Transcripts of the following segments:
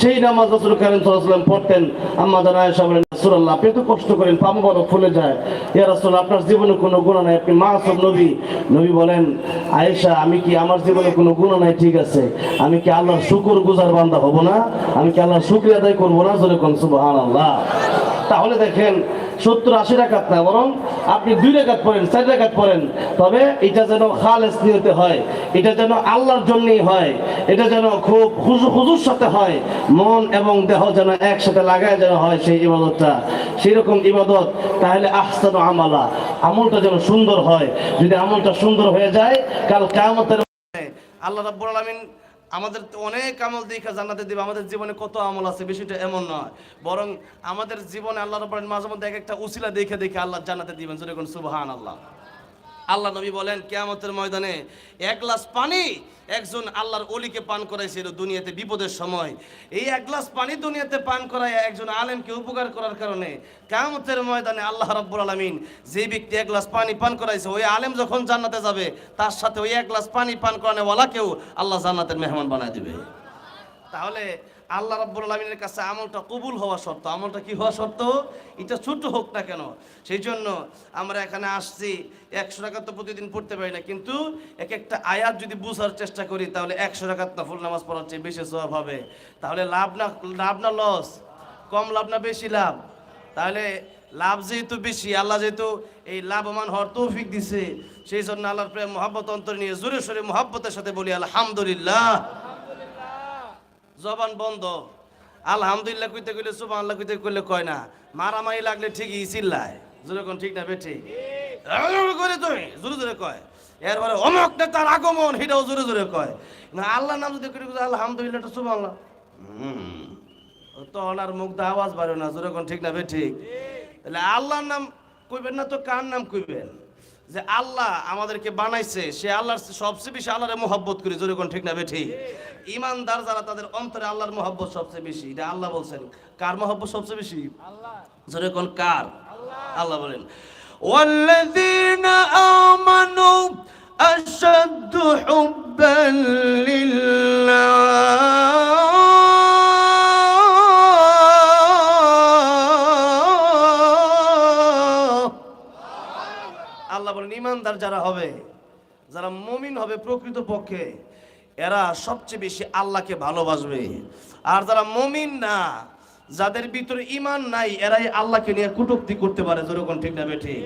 সেই নামাজ রসুল করিম সাল্লাম পড়তেন। আম্মা জানা আয়েশা বলেন রাসুল্লাহ আপনি তো কষ্ট করেন পাম বড় ফুলে যায়। ইয়া রাসুল আপনার জীবনে কোনো গুণা নাই, আপনি মা সব নবী। নবী বলেন, আয়েশা, আমি কি আমার জীবনে কোনো গুণা নাই? ঠিক আছে। আমি কি আল্লাহর শুকুর গুজার বান্দা হব না? আমি কি আল্লাহর শুক্রিয়া আদায় করব না? জোরে কোন, সুবহানাল্লাহ। তাহলে দেখেন সত্তর আশি রাকাত না, বরং আপনি দুই রেখাত পড়েন, চার রেখাত পড়েন। তবে এটা যেন খালেস নিয়তে হয়, এটা যেন আল্লাহর জন্যই হয়, এটা যেন খুব খুজু খুজুর সাথে হয়, মন এবং দেহ যেন একসাথে লাগায় যেন হয় সেই ইবাদতটা। সেই রকম ইবাদত, তাহলে আহসান আমালা, আমলটা যেন সুন্দর হয়। যদি আমলটা সুন্দর হয়ে যায়, কাল কেয়ামতের আল্লাহ রাব্বুল আলামিন আমাদের অনেক আমল দেখা জানাতে দিবে, আমাদের জীবনে কত আমল আছে, বিষয়টা এমন নয়। বরং আমাদের জীবনে আল্লাহ রাব্বুল মাঝে মধ্যে এক একটা উসিলা দেখে দেখে আল্লাহ জানাতে দিবেন যদি কোন সুবহান আল্লাহ আল্লাহ নবী বলেন, কেয়ামতের ময়দানে এক গ্লাস পানি একজন আল্লাহর অলিকে পান করাইছিল দুনিয়াতে বিপদের সময়। এই এক গ্লাস পানি দুনিয়াতে পান করায় একজন আলেমকে উপকার করার কারণে কেয়ামতের ময়দানে আল্লাহ রাব্বুল আলামিন যে ব্যক্তি এক গ্লাস পানি পান করাইছে, ওই আলেম যখন জান্নাতে যাবে, তার সাথে ওই এক গ্লাস পানি পান করানো ওয়ালাকেও আল্লাহ জান্নাতের মেহমান বানায় দিবে। তাহলে আল্লাহ রাব্বুল আলমিনের কাছে আমলটা কবুল হওয়া শর্ত। আমলটা কি হওয়া শর্ত? এটা ছোট হোক না কেন। সেই জন্য আমরা এখানে আসছি, একশো টাকা তো প্রতিদিন পড়তে পারি না, কিন্তু এক একটা আয়াত যদি বুঝার চেষ্টা করি, তাহলে একশো টাকার নফল নামাজ পড়ার চেয়ে বেশি সব হবে। তাহলে লাভ না লাভ না লস? কম লাভ না বেশি লাভ? তাহলে লাভ যেহেতু বেশি, আল্লাহ যেহেতু এই লাভবান হওয়ার তৌফিক দিছে সেই জন্য আল্লাহর প্রেম, মহাব্বত অন্তর নিয়ে জোরে সোরে মহাব্বতের সাথে বলি, আলহামদুলিল্লাহ। জবান বন্ধ। আলহামদুলিল্লাহ কইতে কইলে সুবান আল্লাহ কইতে কইলে কয় না। মারামারি লাগলে ঠিকই চিল্লায়। জোরে কোন ঠিক না বেঠি? করে তুমি জোরে জোরে কয়। এরপরে অমক নেতার আগমন, সেটাও জোরে জোরে কয়। না আল্লাহ নাম যদি করি আলহামদুলিল্লাহ সুবান আল্লাহ তখন আর মুখ দা আওয়াজ বাড়ো না, জোরে কোন ঠিক না বেঠি? তাহলে আল্লাহর নাম কইবেন না তো কার নাম কইবেন? যে আল্লাহ আমাদেরকে বানাইছে সে আল্লাহর সবচেয়ে বেশি আল্লাহরে মোহব্বত করি জোরে কোন ঠিক না বেঠি ইমানদার যারা তাদের অন্তরে আল্লাহর মোহব্বত সবচেয়ে বেশি এটা আল্লাহ বলছেন কার মোহব্বত সবচেয়ে বেশি জোরে কোন কার আল্লাহ বলেন والذين آمنوا أشد حبا لله ইমানদার যারা হবে, যারা মমিন হবে প্রকৃত পক্ষে এরা সবচেয়ে বেশি আল্লাহকে ভালোবাসবে। আর যারা মমিন না, যাদের ভিতরে ইমান নাই, এরাই আল্লাহকে নিয়ে কুটুক্তি করতে পারে। যেরকম ঠিক না বেঠি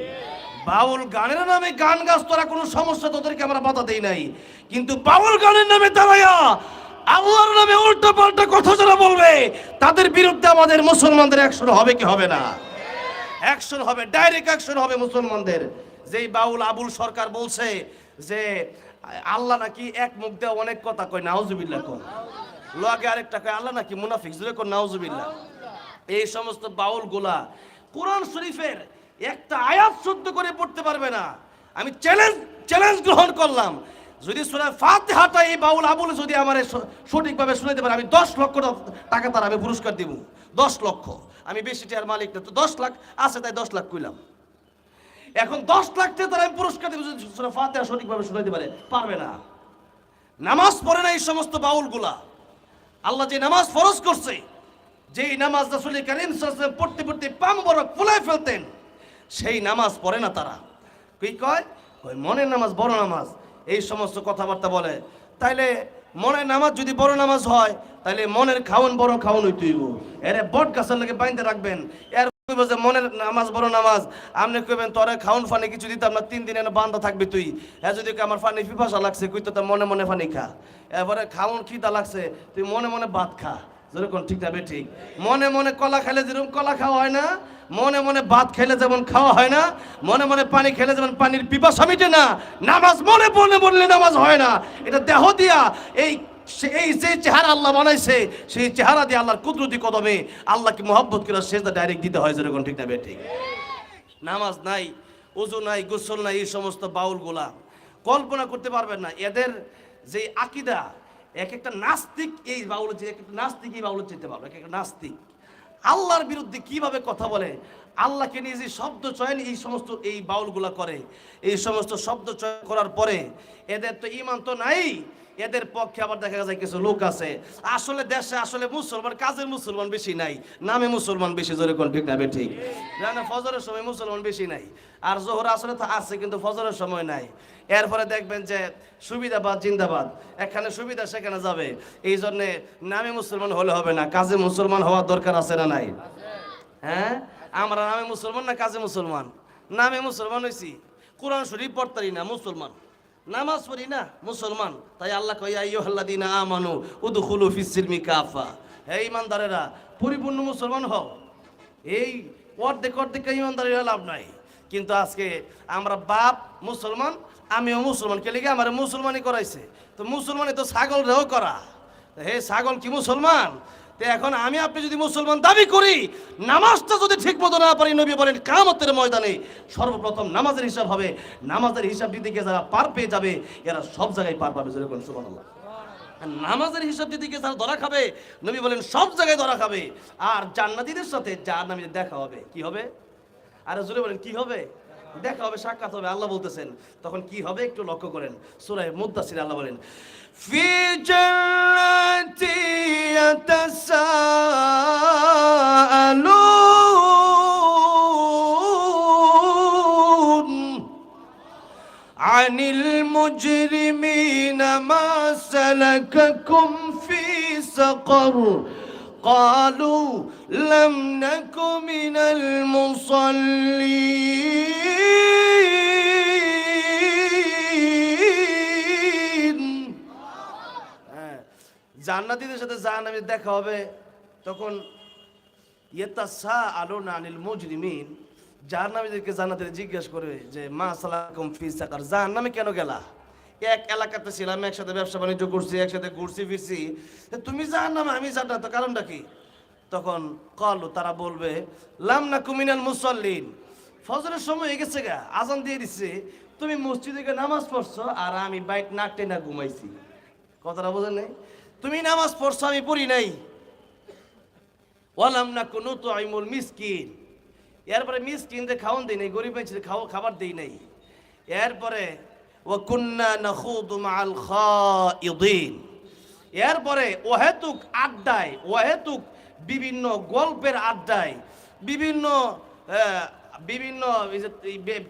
বাউল গানের নামে গান গাছ তোরা কোনো সমস্যা তোদেরকে আমরা বাধা দেই নাই। কিন্তু বাউল গানের নামে দাঁড়াইয়া আল্লাহর নামে উল্টো পাল্টা কথা যারা বলবে, তাদের বিরুদ্ধে আমাদের মুসলমানদের অ্যাকশন হবে কি হবে না? অ্যাকশন হবে, ডাইরেক্ট অ্যাকশন হবে মুসলমানদের। যেই বাউল আবুল সরকার বলছে যে, আল্লাহ নাকি এক মুখ দিয়ে অনেক কথা কয়, নাউজুবিল্লাহ কয়। লগে আরেকটা কয়, আল্লাহ নাকি মুনাফিক জুড়ে কয় নাউজুবিল্লাহ। এই সমস্ত বাউল গোলা কোরআন শরীফের একটা আয়াত শুদ্ধ করে পড়তে পারবে না। আমি চ্যালেঞ্জ চ্যালেঞ্জ গ্রহণ করলাম। যদি সুরা ফাতিহাটা এই বাউল আবুল যদি আমার সঠিকভাবে শুনাইতে পারে, আমি দশ লক্ষ টাকা তার আমি পুরস্কার দিব। দশ লক্ষ। আমি বেশি টাকার মালিক না, তো দশ লাখ আছে তাই দশ লাখ কইলাম। এখন দশ লাখ টাকা তার আমি পুরস্কার দিব যদি সুরা ফাতিহা সঠিকভাবে শুনাইতে পারে, পারবে না। নামাজ পড়ে না এই সমস্ত বাউলগুলা। আল্লাহ যে নামাজ ফরজ করছে, যেই নামাজ রাসূল করিম পড়তে পড়তে পাম বড় ফুলায় ফেলতেন, সেই নামাজ পড়ে না তারা। কি কয়? কয়, মনের নামাজ বড় নামাজ। এই সমস্ত কথাবার্তা বলে। তাইলে মনের নামাজ যদি বড় নামাজ হয় তাহলে মনের খাওন বড় খাওন হইতেইব এরে বট গাছের লাগে বাইন্দে রাখবেন। এর যে মনের নামাজ বড় নামাজ। আপনি কইবেন তোরে খাওন ফানি কিছু দিতাম না, তিন দিন এনে বান্ধা থাকবি তুই। হ্যাঁ যদি আমার ফানি পিপাসা লাগছে, কই তো মনে মনে ফানি খা। এরপরে, খাওন খিদা লাগছে, তুই মনে মনে ভাত খা। যেরকম ঠিক না ঠিক। মনে মনে কলা খাইলে যেরকম কলা খাওয়া হয় না, মনে মনে ভাত খেলে যেমন খাওয়া হয় না, মনে মনে পানি খেলে যেমন পানির পিপাসা মিটে না, নামাজ মনে মনে বললে নামাজ হয় না। এটা দেহ দিয়া এই সে- এই যে চেহারা আল্লাহ বানাইছে, সেই চেহারা দিয়ে আল্লাহর কুদরতি কদমে আল্লাহকে মোহাব্বত করে সেটা ডাইরেক্ট দিতে হয়, যেরকম ঠিক না ঠিক। নামাজ নাই ওজু নাই, গোসল নাই, এই সমস্ত বাউলগুলা কল্পনা করতে পারবেন না। এদের যে আকিদা, এক একটা নাস্তিক এই বাউল এক একটা নাস্তিক এই বাউল যেতে পারবে এক একটা নাস্তিক। আল্লাহর বিরুদ্ধে কীভাবে কথা বলে? আল্লাহকে নিয়ে যে শব্দ চয়ন এই সমস্ত এই বাউলগুলা করে, এই সমস্ত শব্দ চয়ন করার পরে এদের তো ইমান তো নাই, এদের পক্ষে আবার দেখা যায় কিছু লোক আছে। আসলে দেশে আসলে মুসলমান, কাজের মুসলমান বেশি নাই, নামে মুসলমান বেশি, জোরে কোন ঠিক না ঠিক। জানে ফজরের সময় মুসলমান বেশি নাই, আর জোহর আসলে তো আছে, কিন্তু ফজরের সময় নাই। এরপরে দেখবেন যে সুবিধাবাদ, জিন্দাবাদ, এখানে সুবিধা সেখানে যাবে। এই জন্যে নামে মুসলমান হলে হবে না, কাজে মুসলমান হওয়ার দরকার আছে না নাই? হ্যাঁ? আমরা নামে মুসলমান না কাজে মুসলমান? নামে মুসলমান হয়েছি কোরআন শরীফ পড়তারি না, মুসলমান। নামাজ পড়ি না, মুসলমান। তাই আল্লাহ কইয়া আইয়ুহাল্লাযীনা আমানু উদখুলু ফিস সিলমি কাফা। হে ইমানদারেরা পরিপূর্ণ মুসলমান হও। এই অর্ধেক অর্ধেক ইমানদারের লাভ নাই। কিন্তু আজকে আমরা বাপ মুসলমান, আমিও মুসলমান। কে লিগে আমার মুসলমানই করাইছে? তো মুসলমানই তো ছাগল রেও করা। হে ছাগল কি মুসলমান? তো এখন আমি আপনি যদি মুসলমান দাবি করি, নামাজটা যদি ঠিক মতো না পারি, নবী বলেন, কামতের ময়দানে সর্বপ্রথম নামাজের হিসাব হবে। নামাজের হিসাব দিতে গিয়ে যারা পার পেয়ে যাবে, এরা সব জায়গায় পার পাবে যেরকম সুবহানাল্লাহ। আর নামাজের হিসাব দিতে গিয়ে যারা ধরা খাবে, নবী বলেন, সব জায়গায় ধরা খাবে। আর জান্নাতীদের সাথে জাহান্নামীদের দেখা হবে। কি হবে? আর জুড়ে বলেন, কি হবে? দেখা হবে সাক্ষাৎ হবে আল্লাহ বলতেছেন তখন কি হবে একটু লক্ষ্য করেন সুরায় মুদাসির আল্লাহ বলেন في جنات يتساءلون عن المجرمين ما سلككم في سقر قالوا لم نك من المصلين হ্যাঁ জান্নাতীদের সাথে জাহান্নামীর দেখা হবে তখন ইয়েতাসা আলো না আনিল মুজরিমিন জাহান্নামীদেরকে জান্নাতীরা জিজ্ঞেস করে যে মা সালাকুম ফি সাকার জাহান্নামে কেন গেলা এক এলাকাতে ছিলাম একসাথে ব্যবসা বাণিজ্য করছি একসাথে ঘুরছি ফিরছি তা তুমি জাহান্নামে আমি জান্নাত তো কারণটা কি তখন কলু তারা বলবে, লাম না কুমিনাল মুসল্লিন। ফজরের সময় হয়ে গেছে গা, আজান দিয়ে দিচ্ছে তুমি মসজিদে গিয়ে নামাজ পড়ছো আর আমি বাইক নাক টেনা ঘুমাইছি। কথাটা বোঝেন নাই? তুমি নামাজ পড়ছো, আমি পড়ি নাই। ওয়ালাম না কোনো তো আইমুল মিসকিন। এরপরে মিসকিনদের খাওয়ান দিই নাই, গরিব মানুষদের খাওয়া, খাবার দিই নাই। এরপরে ও কুন্না নখুদু মাল খাইদিন এরপরে, ওহেতুক আড্ডায়, ওহেতুক বিভিন্ন গল্পের আড্ডায়, বিভিন্ন বিভিন্ন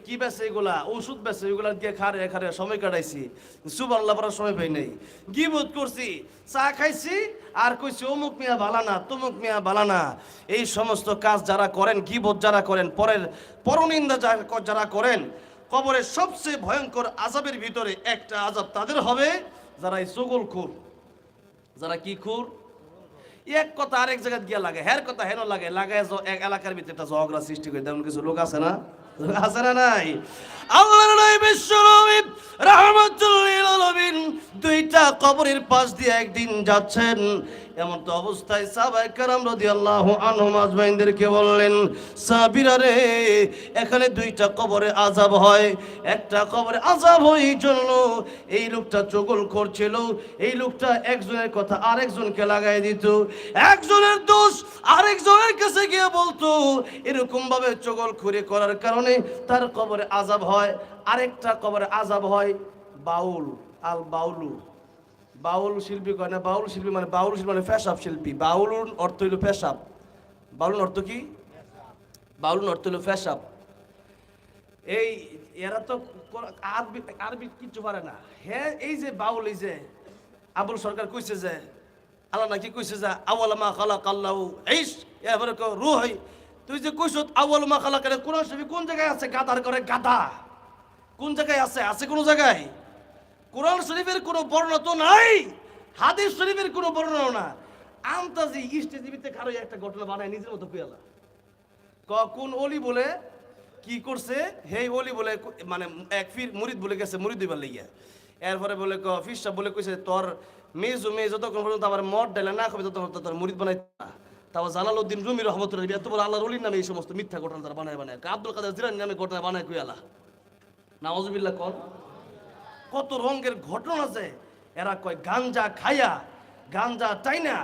কি বেছে এগুলা? ওষুধ বেছে এগুলা দিয়ে খারে খারে সময় কাটাইছি। সুবান লাভার সময় পাই নাই। গিবোধ করছি, চা খাইছি, আর কইছি, অমুক মিয়া বালানা তমুক মিয়া বালানা এই সমস্ত কাজ যারা করেন গিবোধ যারা করেন, পরের পরনিন্দা যারা করেন, কবরের সবচেয়ে ভয়ঙ্কর আজাবের ভিতরে একটা আজাব তাদের হবে, যারা এই চগল খুর। যারা কি খুর? এক কথা আরেক জায়গায় গিয়া লাগে, হের কথা হেন লাগে লাগে এক এলাকার ভিতরে একটা ঝগড়া সৃষ্টি করে, তেমন কিছু লোক আছে না? নাই? দুইটা কবরের পাশ দিয়ে একদিন যাচ্ছেন। এমন তো অবস্থায় সাহাবায়ে কেরাম রাদিয়াল্লাহু আনহুম আজমাইনদেরকে বললেন সাবিরা রে, এখানে দুইটা কবরে আজাব হয়। একটা কবরে আজাব হয় জন্য এই লোকটা চগল করছিল, এই লোকটা একজনের কথা আরেকজনকে লাগাই দিত। একজনের দোষ আরেকজনের কাছে গিয়ে বলতো এরকম ভাবে চগল খুঁড়ে করার কারণে তার কবরে আজাব হয়। আরেকটা কবরে আজাব হয় বাউল আল বাউলু বাউল শিল্পী কয় না, বাউল শিল্পী মানে বাউল শিল্পী মানে ফেসাব শিল্পী। বাউল অর্থ হইল ফেসাব বাউল অর্থ কি? বাউল অর্থ হইল ফেসাব এই, এরা তো আরবি আরবি কিচ্ছু পারে না। হ্যাঁ এই যে বাউল, এই যে আবুল সরকার কইছে যে, আল্লাহ নাকি কইছে যে আউল আওয়ালামা খালাক আল্লাহ এইস এবারে রুহ তুই যে কইছ আওয়ালামা খালাক কোন কোন জায়গায় আছে গাদার করে গাদা? কোন জায়গায় আছে? আছে কোন জায়গায়? কোরআন শরীফের কোনো বর্ণনা তো নাই, হাদিস শরীফের কোনো বর্ণনা না। আন্তাজি ইস্টেজিবিতে কারও একটা ঘটনা বানায়, নিজের মতো পেয়ালা। কোন অলি বলে কি করছে? হেই অলি বলে মানে এক ফির মুরিদ বলে গেছে, মুরিদ দিবার লাগিয়া। এরপরে বলে ক ফির সাহেব বলে কইছে, তোর মেয়ে যতক্ষণ পর্যন্ত আবার মদ ডাইলে না খাবে, ততক্ষণ তোর মুরিদ বানাই তারপর জালালউদ্দিন রুমি রহমতুল্লাহ এত বড় আল্লাহর অলির নামে এই সমস্ত মিথ্যা ঘটনা তারা বানায় বানায়। আব্দুল কাদের জিরানি নামে ঘটনা বানায় কুয়ালা নাওয়াজুবিল্লাহ কন। কত রঙের ঘটনা আছে। এরা কয়, গাঞ্জা খাইয়া গাঞ্জা টাইনা,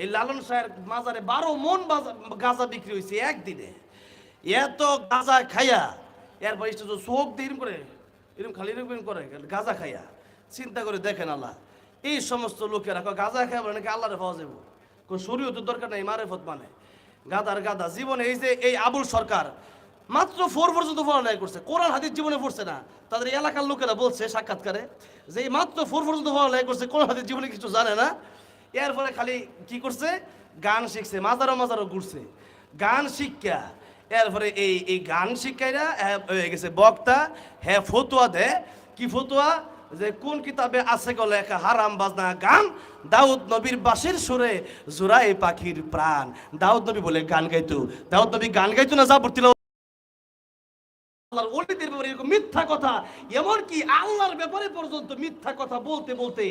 এই লালন সাহের মাজারে বারো মন গাঁজা বিক্রি হয়েছে একদিনে। এত গাঁজা খাইয়া এরপর একটু চোখ দিয়ে করে এরকম খালি এরকম করে গাঁজা খাইয়া চিন্তা করে দেখেন আল্লাহ, এই সমস্ত লোকেরা গাঁজা খায় বলে নাকি আল্লাহরে পাওয়া যাব কোন শরীয়তের দরকার নেই, মারেফত মানে। গাদার গাদা। জীবনে এই যে, এই আবুল সরকার মাত্র ফোর পর্যন্ত পড়ালেখা করছে। কোরআন হাদিস জীবনে পড়ছে না। তাদের এলাকার লোকেরা বলছে সাক্ষাৎকারে যে মাত্র ফোর পর্যন্ত পড়ালেখা করছে কোরআন হাদিস জীবনে কিছু জানে না। এরপরে খালি কি করছে? গান শিখছে মাজারো মাজারো ঘুরছে। গান শিক্ষা। এরপরে এই এই গান শিক্ষাইরা হ্যাঁ, হয়ে গেছে বক্তা। হ্যাঁ ফতুয়া দেয়। কি ফতুয়া? যে কোন কিতাবে আছে গো লেখা হারাম বাজনা গান? দাউদ নবীর বাসির সুরে জোড়াই পাখির প্রাণ। দাউদ নবী বলে গান গাইতো। দাউদ নবী গান গাইতো না যা পড়ছিল আল্লাহর ওলিদের ব্যাপারে এরকম মিথ্যা কথা, এমনকি আল্লাহর ব্যাপারে পর্যন্ত মিথ্যা কথা বলতে বলতে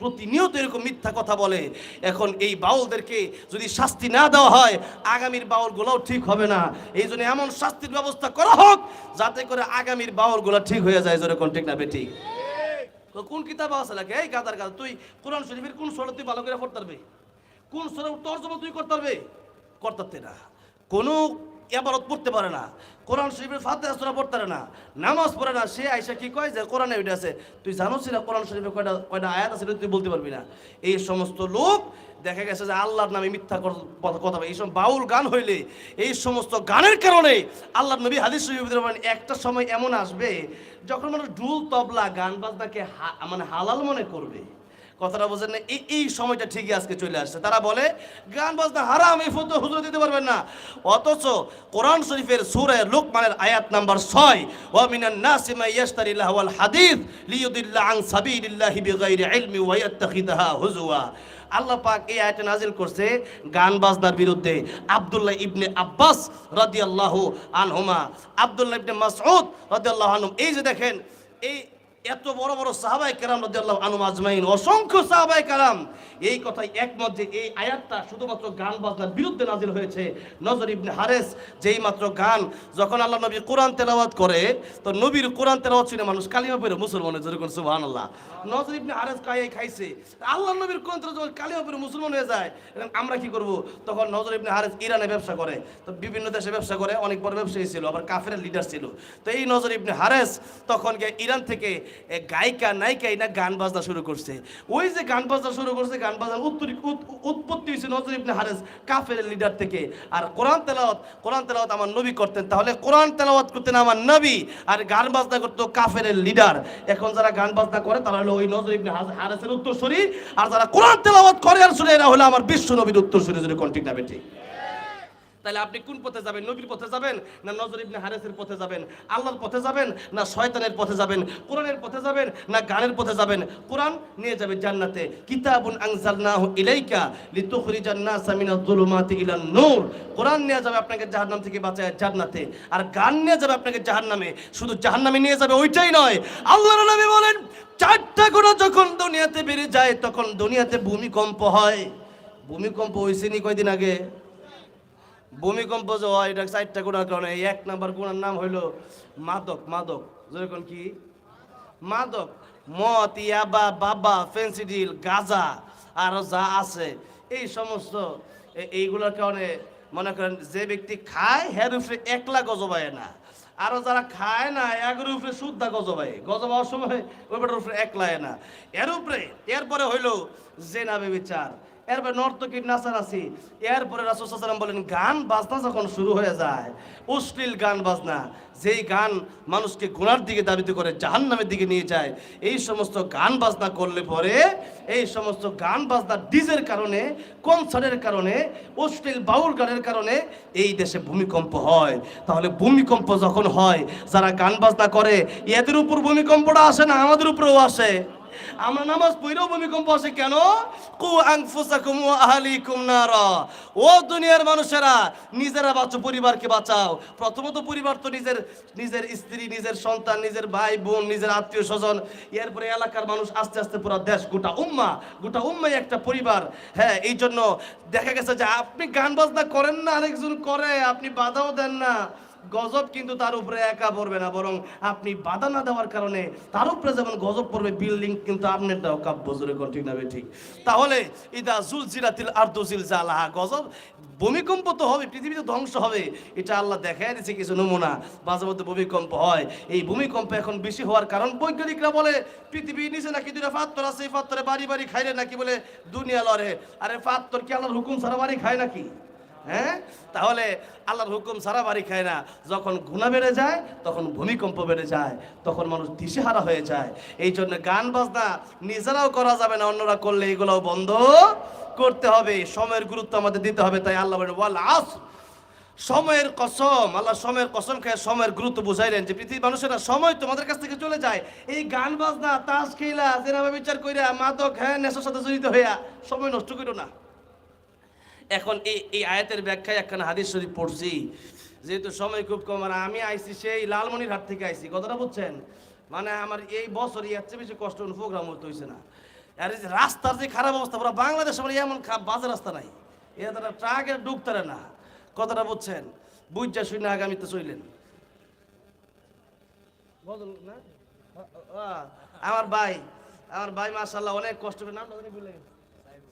প্রতিনিয়ত এরকম মিথ্যা কথা বলে। এখন এই বাউলদেরকে যদি শাস্তি না দেওয়া হয়, আগামীর বাউলগুলোও ঠিক হবে না। এই জন্য এমন শাস্তির ব্যবস্থা করা হোক, যাতে করে আগামীর বাউলগুলো ঠিক হয়ে যায় যেরকম ঠিক না বেঠিক কোন কিতাব আছে লাগে এই গাদার গাদা, তুই কোরআন শরীফের কোন সূরা তুই ভালো করে পড়তে পারবি? কোন সূরা তর্জমা তুই করতে পারবে? করতে না। কোনো এবারত পড়তে পারে না। কোরআন শরীফের ফাতে সূরা পড়তে পারে না। নামাজ পড়ে না, সে আইসা কি কয় যে, কোরআনে ওইটা আছে। তুই জানোস না কোরআন শরীফে কয়টা কয়টা আয়াত আছে তুই বলতে পারবি না। এই সমস্ত লোক দেখা গেছে যে আল্লাহর নামে মিথ্যা কথা। এই সব বাউল গান হইলে, এই সমস্ত গানের কারণে আল্লাহ নবী হাদিস একটা সময় এমন আসবে, যখন মানুষ ডুল তবলা, গান বাজনাকে মানে হালাল মনে করবে। কথাটা বোঝেন না, এই এই সময়টা ঠিকই আজকে চলে আসছে। তারা বলে, গান বাজনা হারাম, এই ফটো হুজুর দিতে পারবেন না। অথচ কোরআন শরীফের সূরা লোকমানের আয়াত নাম্বার ছয়, ওয়া মিনান নাসি মা ইয়াশতারি লাহওয়াল হাদিস লিয়ুদিল্লা আন সাবিলিল্লাহি বিগাইরি ইলমি ওয়া হুজুয়া আল্লাহ পাক এই আয়াতে নাজিল করছে গান বাজনার বিরুদ্ধে আব্দুল্লাহ ইবনে আব্বাস রাদিয়াল্লাহু আনহুমা, আব্দুল্লাহ ইবনে মাসউদ রাদিয়াল্লাহু আনহু এই যে দেখেন, এই এত বড় বড় সাহাবাই কেরাম রাদিয়াল্লাহু আনহু আজমাইন, অসংখ্য সাহাবাই কেরাম এই কথাই একমত যে এই আয়াতটা শুধুমাত্র গান বাজনার বিরুদ্ধে নাজিল হয়েছে। নজর ইবনে হারেস যেই মাত্র গান, যখন আল্লাহ নবী কোরআন তেলাওয়াত করে, তো নবীর কোরআন তেলাওয়াত শুনে মানুষ কালিমা পড়ে মুসলমান হয়ে যেরকম সুবহানাল্লাহ। নজর ইবনে হারেস খাইয়ে খাইছে, আল্লাহ নবীর কোরআন যখন কালিমা পড়ে, মুসলমান হয়ে যায় আমরা কি করব? তখন নজর ইবনে হারেস ইরানে ব্যবসা করে, তো বিভিন্ন দেশে ব্যবসা করে, অনেক বড় ব্যবসায়ী ছিল, আবার কাফের লিডার ছিল। তো এই নজর ইবনে হারেস তখন ইরান থেকে গায়িকা, নায়িকা না গান বাজনা শুরু করছে। ওই যে গান বাজনা শুরু করছে, গান বাজনার উত্তরি উৎপত্তি হয়েছে নজর ইবনে হারেস কাফের লিডার থেকে। আর কোরআন তেলাওয়াত কোরআন তেলাওয়াত আমার নবী করতেন। তাহলে কোরআন তেলাওয়াত করতেন আমার নবী, আর গান বাজনা করতো কাফের লিডার। এখন যারা গান বাজনা করে, তারা হলো ওই নজর ইবনে হারেসের উত্তরসূরি। আর যারা কোরআন তেলাওয়াত করে আর শুনে, এরা হলো আমার বিশ্ব নবীর উত্তরসূরি। যদি কোন ঠিক না, বেঠিক। তাহলে আপনি কোন পথে যাবেন? নবীর পথে যাবেন না নজর ইবনে হারেসের পথে যাবেন? আল্লাহর পথে যাবেন না শয়তানের পথে যাবেন? কোরআনের পথে যাবেন না গানের পথে যাবেন? কোরআন নিয়ে যাবে জান্নাতে। কিতাবুন আনজালনাহু ইলাইকা লিতুখরিজান নাসা মিনাজ যুলুমাতি ইলান নূর। কোরআন নিয়ে যাবে আপনাকে জাহান্নাম থেকে বাঁচায় জান্নাতে। আর গান নিয়ে যাবে আপনাকে জাহান্নামে। শুধু জাহান্নামে নিয়ে যাবে ওইটাই নয়। আল্লাহর নবী বলেন, চারটা গুণা যখন দুনিয়াতে বেড়ে যায়, তখন দুনিয়াতে ভূমিকম্প হয়। ভূমিকম্প হয়েছে নি কয়দিন আগে? ভূমিকম্প যে হয়, এটা চারটা গুণার কারণে। এই এক নাম্বার গুণার নাম হইল মাদক মাদক। যেরকম কি? মাদক। মদ, ইয়াবা, বাবা ফেন্সিডিল গাজা, আরও যা আছে। এই সমস্ত এইগুলোর কারণে মনে করেন যে ব্যক্তি খায় হের উপরে একলা গজবায় না। আরও যারা খায় না এর উপরে শুদ্ধা গজবায়। গজবাওয়ার সময় ওইটার উপরে একলায় না। এর উপরে এরপরে হইল জেনাবে বিচার এরপরে নর্তকীর নাচানাচি এরপরে রাসুসাল্লাম বলেন, গান বাজনা যখন শুরু হয়ে যায়, অশ্লীল গান বাজনা, যেই গান মানুষকে গুনার দিকে দাবিত করে, জাহান্নামের দিকে নিয়ে যায়, এই সমস্ত গান বাজনা করলে পরে, এই সমস্ত গান বাজনা ডিজের কারণে, কনসার্টের কারণে, অশ্লীল বাউল গানের কারণে এই দেশে ভূমিকম্প হয়। তাহলে ভূমিকম্প যখন হয়, যারা গান বাজনা করে, এদের উপর ভূমিকম্পটা আসে না, আমাদের উপরেও আসে। আমরা নামাজ পড়েও ভূমিকম্প আসে কেন? কু আনফুসাকুম ওয়া আহলিকুম নারা। ও দুনিয়ার মানুষেরা, নিজেরা বাঁচো, পরিবারকে বাঁচাও। প্রথমত পরিবার তো নিজের নিজের স্ত্রী, নিজের সন্তান, নিজের ভাই, বোন, নিজের আত্মীয় স্বজন। এরপরে এলাকার মানুষ আস্তে আস্তে পুরো দেশ, গোটা উম্মা, গোটা উম্মাই একটা পরিবার। হ্যাঁ এই জন্য দেখা গেছে যে আপনি গান বাজনা করেন না, আরেকজন করে, আপনি বাধাও দেন না। গজব কিন্তু তার উপরে একা পড়বে না, বরং আপনি বাধা না দেওয়ার কারণে তার উপরে যেমন গজব পড়বে বিল্ডিং কিন্তু আপনারটাও কাব্য জোরে ঠিক না ঠিক। তাহলে ইদা জুল জিরাতিল আর্দুজিল জালাহা গজব ভূমিকম্প তো হবে, পৃথিবীতে ধ্বংস হবে, এটা আল্লাহ দেখাই দিচ্ছে কিছু নমুনা, মাঝে মধ্যে ভূমিকম্প হয়। এই ভূমিকম্প এখন বেশি হওয়ার কারণ বৈজ্ঞানিকরা বলে পৃথিবীর নিচে নাকি দুটা ফাত্তর আছে, এই ফাত্তরে বাড়ি বাড়ি খাইলে নাকি বলে, দুনিয়া লড়ে। আরে ফাত্তর কি আল্লাহর হুকুম ছাড়া বাড়ি খায় নাকি? হ্যাঁ? তাহলে আল্লাহর হুকুম সারা বাড়ি খায় না। যখন গুণা বেড়ে যায়, তখন ভূমিকম্প বেড়ে যায়, তখন মানুষ দিশেহারা হয়ে যায়। এই জন্য গান বাজনা নিজেরাও করা যাবে না, অন্যরা করলে এগুলোও বন্ধ করতে হবে। সময়ের গুরুত্ব আমাদের দিতে হবে, তাই আল্লাহ বলে আস সময়ের কসম, আল্লাহ সময়ের কসম খেয়ে সময়ের গুরুত্ব বুঝাইলেন যে পৃথিবীর মানুষেরা সময় তোমাদের কাছ থেকে চলে যায়। এই গান বাজনা তাস খেলা জেনাবা বিচার কইরা মাদক হ্যাঁ নেশার সাথে জড়িত হইয়া সময় নষ্ট করো না। এখন এই এই আয়াতের ব্যাখ্যায় একখানা হাদিস শরীফ পড়ছি যেহেতু সময় খুব কম আর আমি আইছি সেই লালমনির হাট থেকে আইছি কথাটা বুঝছেন মানে আমার এই বছর এর চেয়ে বেশি কষ্ট প্রোগ্রাম হতে হয়েছে না আর রাস্তার যে খারাপ অবস্থা পুরো বাংলাদেশ মানে এমন বাজে রাস্তা নাই এ তারা ট্রাকের ডুবতারে না কথাটা বুঝছেন বুঝছা শুনে আগামীতে চইলেন না আ- আমার ভাই আমার ভাই মাশাল্লাহ অনেক কষ্ট করে নাম জানি ভুলে গেছি।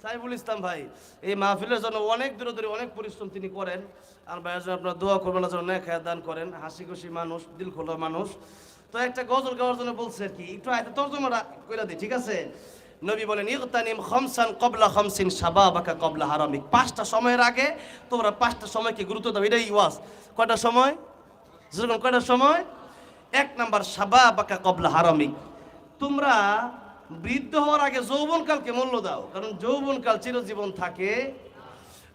সাইফুল ইসলাম ভাই, এই মাহফিলের জন্য অনেক দূরে দূরে অনেক পরিশ্রম তিনি করেন। আর ভাইয়ের জন্য আপনার দোয়া করবেন জন্য অনেক দান করেন। হাসি খুশি মানুষ, দিল খোলা মানুষ। তো একটা গজল গাওয়ার জন্য বলছে আর কি, একটু আয়তে তর্জমাটা কইলা দিই, ঠিক আছে? নবী বলেন, ইগতানিম খমসান কবলা খমসিন সাবাবাকা কবলা হারামিক। পাঁচটা সময়ের আগে তোমরা পাঁচটা সময়কে গুরুত্ব দাও, এটাই ওয়াজ। কয়টা সময়? যেরকম কয়টা সময়? এক নাম্বার সাবাবাকা কবলা হারামিক। তোমরা বৃদ্ধ হওয়ার আগে যৌবনকালকে মূল্য দাও। কারণ যৌবনকাল চিরজীবন থাকে।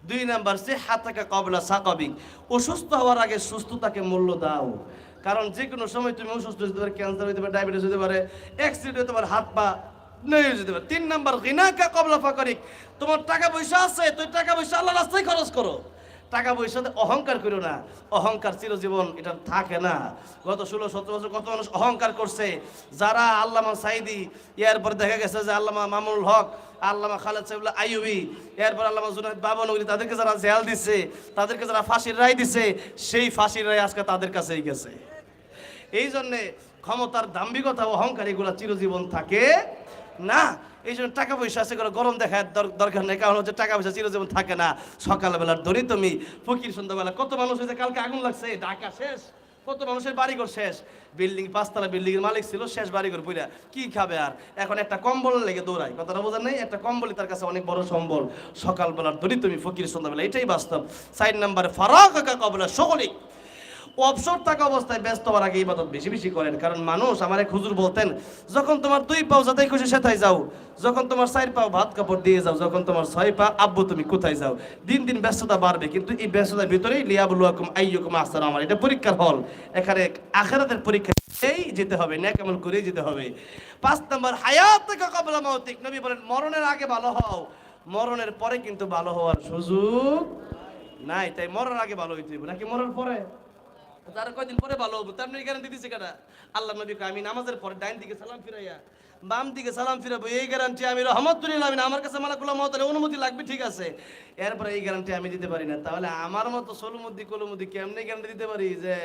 দুই নাম্বার সে হাতাকা কবলা সাকাবিক অসুস্থ হওয়ার আগে সুস্থতাকে মূল্য দাও। কারণ যে কোনো সময় তুমি অসুস্থ হতে পারে ক্যান্সার হতে পারে ডায়াবেটিস হতে পারে অ্যাক্সিডেন্ট হতে পারে, হাত পা নয় যেতে পারে। তিন নাম্বার গিনাকা কবলা ফাকারিক। তোমার টাকা পয়সা আছে তুই টাকা পয়সা আল্লাহ রাস্তায় খরচ করো। টাকা পয়সাতে অহংকার করো না। অহংকার চিরজীবন এটা থাকে না। গত ষোলো, সতেরো বছর কত মানুষ অহংকার করছে। যারা আল্লামা সাইদি, এরপরে দেখা গেছে যে আল্লামা মামুল হক, আল্লামা খালেদ সাহেবুল্লাহ আইয়ুবি, এরপর আল্লামা জুনাইদ বাবনগরী তাদেরকে যারা জেল দিছে, তাদেরকে যারা ফাঁসির রায় দিছে, সেই ফাঁসির রায় আজকে তাদের কাছেই গেছে। এই জন্যে ক্ষমতার দাম্ভিকতা, অহংকার, এগুলো চিরজীবন থাকে। না এই জন্য টাকা পয়সা আছে করে গরম দেখার দর- দরকার নেই। কারণ হচ্ছে টাকা পয়সা চিরজীবন থাকে না। সকালবেলার ধরি তুমি, ফকির সন্ধ্যাবেলা, কত মানুষ হয়েছে, কালকে আগুন লাগছে, ঢাকা শেষ। কত মানুষের বাড়িঘর শেষ। বিল্ডিং, পাঁচতলা বিল্ডিং এর মালিক ছিল, শেষ বাড়িঘর পুরা কি খাবে আর? এখন একটা কম্বল লেগে দৌড়ায়। কথাটা বোঝার নেই, একটা কম্বলই তার কাছে অনেক বড় সম্বল। সকালবেলার ধরি তুমি, ফকির সন্ধ্যাবেলা, এটাই বাস্তব। সাইড নাম্বারে, ফারাক কবলা সকলিক অবসর থাকা অবস্থায় ব্যস্ত হওয়ার আগে ইবাদত বেশি বেশি করেন। কারণ মানুষ আমার এক হুজুর বলতেন, যখন তোমার দুই পাও যাতে খুশি সেথায় যাও। যখন তোমার চার পাও ভাত কাপড় দিয়ে যাও, যখন তোমার ছয় পা, আব্বু তুমি কোথায় যাও? দিন দিন ব্যস্ততা বাড়বে, কিন্তু এই ব্যস্ততার ভিতরেই লিয়াবুলুয়াকুম আইয়ুকুম আহসান আমার এটা পরীক্ষার হল। এখানে আখেরাতের পরীক্ষা এই যেতে হবে ন্যাক আমল করেই যেতে হবে। পাঁচ নম্বর, হায়াত কবলা মৌতিক নবী বলেন, মরণের আগে ভালো হও। মরণের পরে কিন্তু ভালো হওয়ার সুযোগ নাই। তাই মরার আগে ভালো হইতে নাকি মরার পরে? তার কয়দিন পরে ভালো হব তার গ্যারান্টি দিচ্ছে কেটা আল্লাহ নবীকে আমি নামাজের পরে ডাইন দিকে সালাম ফিরাইয়া বাম দিকে সালাম ফিরাবো, এই গ্যারান্টি আমি রহমতুল্লাহ আমি আমার কাছে মালাকুল্লাহ মহতালে অনুমতি লাগবে, ঠিক আছে। এরপরে এই গ্যারান্টি আমি দিতে পারি না। তাহলে আমার মতো সলুমুদ্দি কলুমুদ্দি কেমনি গ্যারান্টি দিতে পারি যে,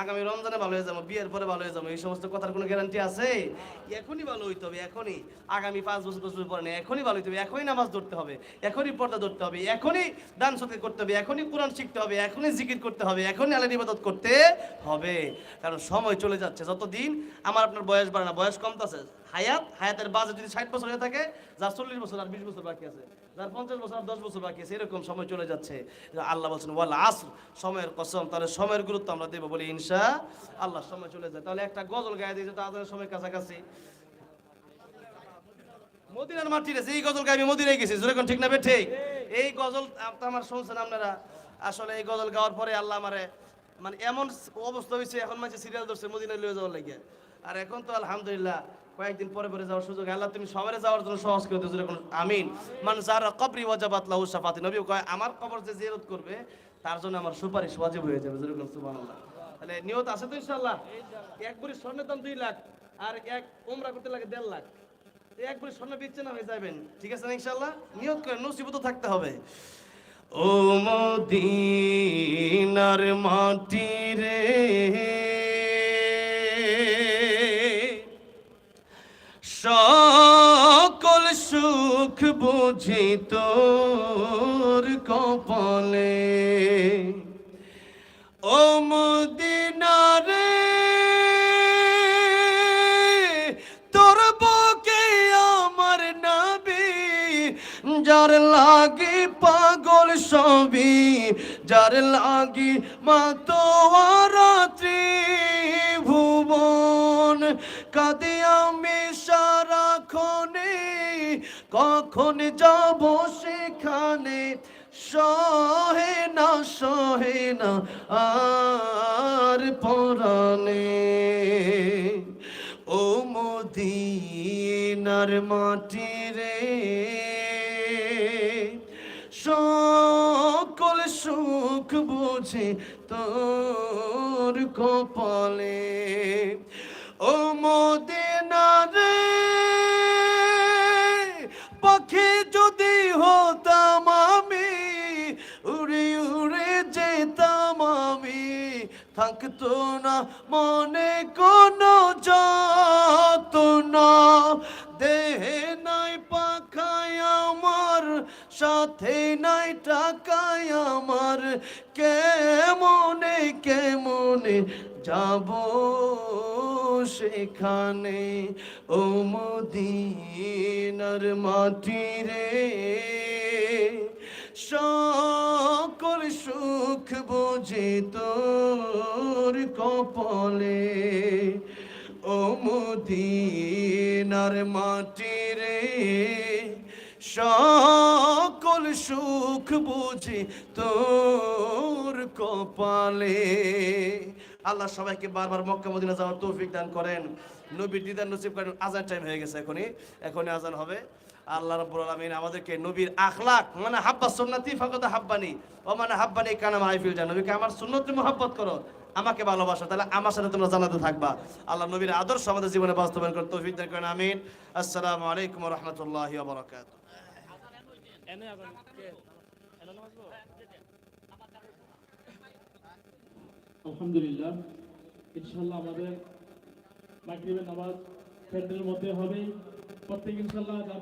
আগামী রমজানে ভালো হয়ে যাব, বিয়ের পরে ভালো হয়ে যাব, এই সমস্ত কথার কোনো গ্যারান্টি আছে? এখনই ভালো হইতে হবে, এখনই। আগামী পাঁচ বছর বছর পরে না এখনই ভালো হইতে হবে, এখনই নামাজ ধরতে হবে, এখনই পর্দা ধরতে হবে, এখনই দান সত্যি করতে হবে, এখনই কোরআন শিখতে হবে, এখনই জিকির করতে হবে, এখনই আল্লাহ ইবাদত করতে হবে। কারণ সময় চলে যাচ্ছে, যতদিন আমার আপনার বয়স বাড়ে না, বয়স কমতেছে। হায়াত, হায়াতের বাজে যদি ষাট বছর হয়ে থাকে, যার চল্লিশ বছর আর বিশ বছর বাকি আছে, যার পঞ্চাশ বছর আর দশ বছর বাকি আছে, এরকম সময় চলে যাচ্ছে। আল্লাহ বলছেন, ওয়াল আসর সময়ের কসম, তাহলে সময়ের গুরুত্ব আমরা দেবো বলি ইনশা আল্লাহ সময় চলে যায়। তাহলে একটা গজল গায়ে দিয়েছে তাদের সময় কাছাকাছি। মদিনার মাটি এই গজল গায়ে, আমি মদিনায় গেছি যেরকম ঠিক না বে ঠিক? এই গজল আমার শুনছেন আপনারা, আসলে এই গজল গাওয়ার পরে আল্লাহ আমারে মানে এমন অবস্থা হয়েছে, এখন মাঝে সিরিয়াল ধরছে মদিনায় লয়ে যাওয়ার লাগে। আর এখন তো আলহামদুলিল্লাহ কয়েকদিন পরে পরে যাওয়ার সুযোগ, আল্লাহ তুমি সবাই যাওয়ার জন্য সহজ করে দিয়েছ যেরকম আমিন। মানে যারা কবরি ওয়াজাবাত লাহু শাফাতি। নবী কয়, আমার কবর যে জিয়ারত করবে, তার জন্য আমার সুপারিশ ওয়াজিব হয়ে যাবে। যেরকম সুবহানাল্লাহ। তাহলে নিয়ত আছে তো ইনশাআল্লাহ? এক বুড়ি স্বর্ণের দাম দুই লাখ, আর এক উমরা করতে লাগে দেড় লাখ। এক বুড়ি স্বর্ণ বিচ্ছে না হয়ে যাবেন ঠিক আছে ইনশাআল্লাহ? নিয়ত করে নসিবত থাকতে হবে। ও মদিনার মাটি রে সকল সুখ বুঝি তোর কপালে। ও মদিনারে তোর বুকে আমার নবী, যার লাগি পাগল সবই যার লাগি মা রাত্রি ভুবন কাঁদে আমি সারাক্ষণে কখন যাব সেখানে? সহে না সহে না, আর পরানে। ও মদিনার মাটি রে, সকল সুখ বুঝে তোর কপালে। ও মদিনারে, পাখি যদি হতাম আমি, উড়ে উড়ে যেতাম থাকতো না মনে কোনো যত না দেহে নাই পাখায় আমার, সাথে নাই টাকায় আমার। কেমনে কেমনে যাব সেখানে ও মদিনার মাটি রে সকল সুখ বুঝে তোর কপালে। ও মদিনার মাটি রে সকল সুখ বুঝে তোর কপালে। আল্লাহ সবাইকে বারবার মক্কা, মদিনা যাওয়ার তৌফিক দান করেন। নবীর দিদার নসিব করেন, আজান টাইম হয়ে গেছে এখনই। এখনই আজান হবে। আল্লাহ রাব্বুল আলামিন আমাদেরকে নবীর আখলাক মানে হাব্বা সুন্নতি ফাকাদ হাব্বানি ও মানে হাব্বানি কানা মাহফিল জান নবীকে আমার সুন্নতি মোহাব্বত করো, আমাকে ভালোবাসো, তাহলে আমার সাথে তোমরা জানাতে থাকবা। আল্লাহ নবীর আদর্শ আমাদের জীবনে বাস্তবায়ন করেন তৌফিক দান করেন, আমিন। আসসালামু আলাইকুম রাহমাতুল্লাহি ওয়া আলহামদুলিল্লাহ ইনশাল্লাহ আমাদের মাগরিবের নামাজ প্যান্ডেলের মধ্যে হবে প্রত্যেক ইনশাল্লাহ